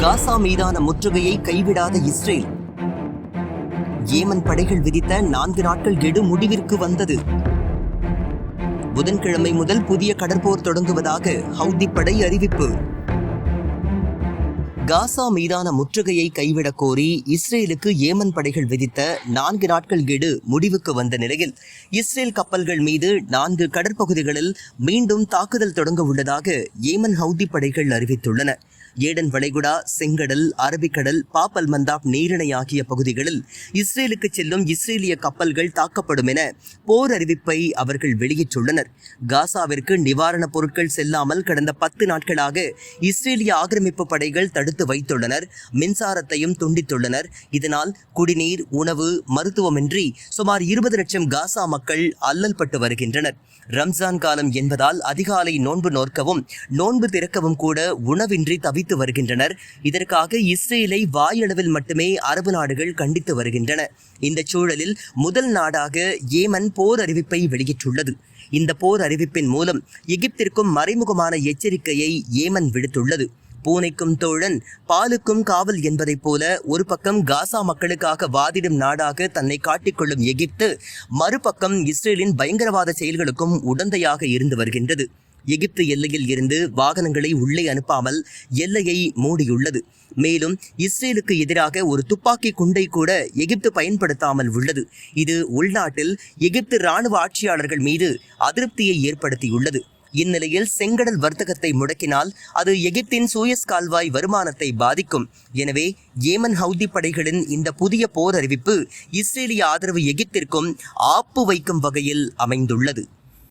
காசா மீதான முற்றுகையை கைவிடாத Israel. Yemen படைகள் விதித்த நான்கு நாட்கள் கெடு முடிவிற்கு வந்தது. புதன்கிழமை முதல் புதிய கடற்போர் தொடங்குவதாக ஹவுதி படை அறிவிப்பு. காசா மீதான முற்றுகையை கைவிடக் கோரி இஸ்ரேலுக்கு ஏமன் படைகள் விதித்த நான்கு நாட்கள் கெடு முடிவுக்கு வந்த நிலையில் இஸ்ரேல் கப்பல்கள் மீது நான்கு கடற்பகுதிகளில் மீண்டும் தாக்குதல் தொடங்க உள்ளதாக ஏமன் ஹவுதி படைகள் அறிவித்துள்ளன. ஏடன் வளைகுடா செங்கடல் அரபிக்கடல் பாப்பல் மந்தாப் நீரிணை ஆகிய பகுதிகளில் இஸ்ரேலுக்கு செல்லும் இஸ்ரேலிய கப்பல்கள் தாக்கப்படும் என போர் அறிவிப்பை அவர்கள் வெளியிட்டுள்ளனர். காசாவிற்கு நிவாரணப் பொருட்கள் செல்லாமல் கடந்த பத்து நாட்களாக இஸ்ரேலிய ஆக்கிரமிப்பு படைகள் தடுத்து வைத்துள்ளனர் மின்சாரத்தையும் துண்டித்துள்ளனர். இதனால் குடிநீர் உணவு மருத்துவமின்றி சுமார் இருபது லட்சம் காசா மக்கள் அல்லல் பட்டு வருகின்றனர். ரம்ஜான் காலம் என்பதால் அதிகாலை நோன்பு நோற்கவும் நோன்பு திறக்கவும் கூட உணவின்றி குவித்து வருகின்றனர். இதற்காக இஸ்ரேலை வாயளவில் மட்டுமே அரபு நாடுகள் கண்டித்து வருகின்றன. இந்த சூழலில் முதல் நாடாக ஏமன் போர் அறிவிப்பை வெளியிட்டுள்ளது. இந்த போர் அறிவிப்பின் மூலம் எகிப்திற்கும் மறைமுகமான எச்சரிக்கையை ஏமன் விடுத்துள்ளது. பூனைக்கும் தோழன் பாலுக்கும் காவல் என்பதைப் போல ஒரு பக்கம் காசா மக்களுக்காக வாதிடும் நாடாக தன்னை காட்டிக்கொள்ளும் எகிப்து மறுபக்கம் இஸ்ரேலின் பயங்கரவாத செயல்களுக்கும் உடந்தையாக இருந்து வருகின்றது. எகிப்து எல்லையில் இருந்து வாகனங்களை உள்ளே அனுப்பாமல் எல்லையை மூடியுள்ளது. மேலும் இஸ்ரேலுக்கு எதிராக ஒரு துப்பாக்கி குண்டை கூட எகிப்து பயன்படுத்தாமல் உள்ளது. இது உள்நாட்டில் எகிப்து இராணுவ ஆட்சியாளர்கள் மீது அதிருப்தியை ஏற்படுத்தியுள்ளது. இந்நிலையில் செங்கடல் வர்த்தகத்தை முடக்கினால் அது எகிப்தின் சூயஸ் கால்வாய் வருமானத்தை பாதிக்கும். எனவே ஏமன் ஹவுதி படைகளின் இந்த புதிய போர் அறிவிப்பு இஸ்ரேலிய ஆதரவு எகிப்திற்கும் ஆப்பு வைக்கும் வகையில் அமைந்துள்ளது.